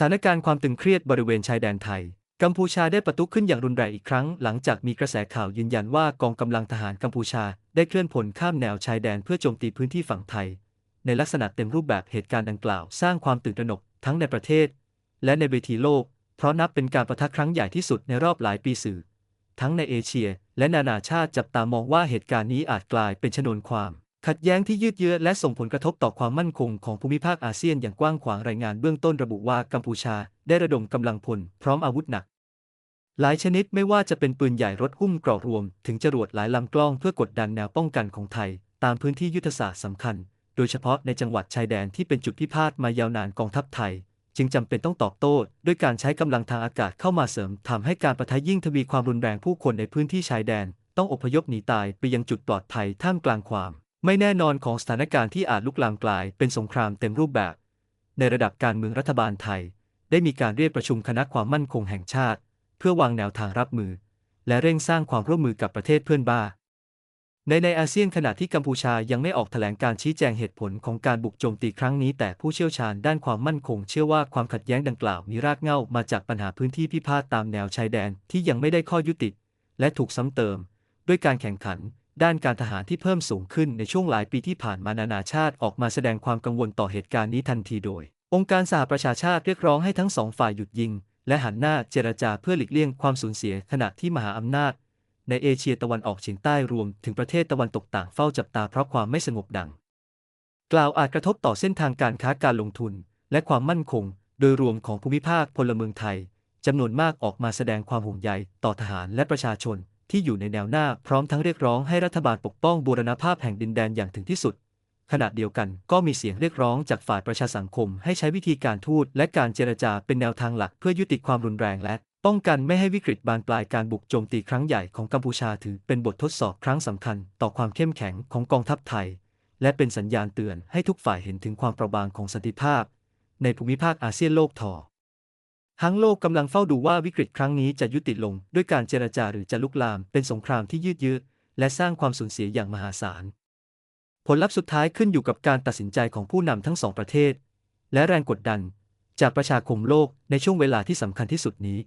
ถานการณ์ความตึงเครียดบริเวณชายแดนไทย กัมพูชาได้ประทุขึ้นอย่างรุนแรงอีกครั้ง หลังจากมีกระแสข่าวยืนยันว่ากองกำลังทหารกัมพูชาได้เคลื่อนพลข้ามแนวชายแดนเพื่อโจมตีพื้นที่ฝั่งไทย ในลักษณะเต็มรูปแบบเหตุการณ์ดังกล่าวสร้างความตื่นตระหนกทั้งในประเทศ และในเวทีโลก เพราะนับเป็นการประทะครั้งใหญ่ที่สุดในรอบหลายปีสื่อ ทั้งในเอเชีย และนานาชาติจับตามองว่าเหตุการณ์นี้อาจกลายเป็นชนวนความ ขัดแย้งที่ยืดเยื้อและส่งผลกระทบต่อความมั่นคงของภูมิภาคอาเซียนอย่างกว้างขวางรายงานเบื้องต้นระบุว่ากัมพูชาได้ระดมกำลังพลพร้อมอาวุธหนัก หลายชนิดไม่ว่าจะเป็นปืนใหญ่รถหุ้มเกราะรวม ถึงจรวดหลายลำกล้องเพื่อกดดันแนวป้องกันของไทย ตามพื้นที่ยุทธศาสตร์สำคัญ โดยเฉพาะในจังหวัดชายแดนที่เป็นจุดพิพาทมายาวนานกองทัพไทย จึงจำเป็นต้องตอบโต้ด้วยการใช้กำลังทางอากาศเข้ามาเสริมทำให้การประทะยิ่งทวีความรุนแรงผู้คนในพื้นที่ชายแดน ต้องอพยพหนีตายไปยังจุดปลอดภัยท่ามกลางความ ไม่แน่นอนของสถานการณ์ที่อาจลุกลามกลายเป็นสงครามเต็มรูปแบบ ในระดับการเมืองรัฐบาลไทย ได้มีการเรียกประชุมคณะความมั่นคงแห่งชาติ เพื่อวางแนวทางรับมือ และเร่งสร้างความร่วมมือกับประเทศเพื่อนบ้านในในอาเซียนขณะที่กัมพูชายังไม่ออกแถลงการชี้แจงเหตุผลของการบุกโจมตีครั้งนี้แต่ผู้เชี่ยวชาญด้านความมั่นคง เชื่อว่าความขัดแย้งดังกล่าวมีรากเหง้ามาจากปัญหาพื้นที่พิพาทตามแนวชายแดนที่ยังไม่ได้ข้อยุติ และถูกซ้ำเติม ด้วยการแข่งขัน ด้านการทหารที่เพิ่มสูงขึ้นในช่วงหลายปีที่ผ่านมานานาชาติออกมาแสดงความกังวลต่อเหตุการณ์นี้ทันทีโดย องค์การสหประชาชาติเรียกร้องให้ทั้งสองฝ่ายหยุดยิง และหันหน้าเจรจาเพื่อหลีกเลี่ยงความสูญเสียขณะที่มหาอำนาจ ในเอเชียตะวันออกเฉียงใต้รวมถึงประเทศตะวันตกต่างเฝ้าจับตาเพราะความไม่สงบดัง กล่าวอาจกระทบต่อเส้นทางการค้าการลงทุน และความมั่นคง โดยรวมของภูมิภาคพลเมืองไทยจำนวนมากออกมาแสดงความห่วงใยต่อทหารและประชาชน ที่อยู่ในแนวหน้าพร้อมทั้งเรียกร้องให้รัฐบาลปกป้องบูรณภาพแห่งดินแดนอย่างถึงที่สุด ขณะเดียวกันก็มีเสียงเรียกร้องจากฝ่ายประชาสังคม ให้ใช้วิธีการทูตและการเจรจาเป็นแนวทางหลักเพื่อยุติความรุนแรงและป้องกันไม่ให้วิกฤตบานปลายการบุกโจมตีครั้งใหญ่ของกัมพูชาถือเป็นบททดสอบครั้งสำคัญ ต่อความเข้มแข็งของกองทัพไทย และเป็นสัญญาณเตือนให้ทุกฝ่ายเห็นถึงความเปราะบางของสันติภาพ ในภูมิภาคอาเซียนโลกทอ ทั้งโลกกำลังเฝ้าดูว่าวิกฤตครั้งนี้จะยุติลง ด้วยการเจรจาหรือจะลุกลามเป็นสงครามที่ยืดเยื้อและสร้างความสูญเสียอย่างมหาศาล ผลลัพธ์สุดท้ายขึ้นอยู่กับการตัดสินใจของผู้นำทั้งสองประเทศ และแรงกดดัน จากประชาคมโลกในช่วงเวลาที่สำคัญที่สุดนี้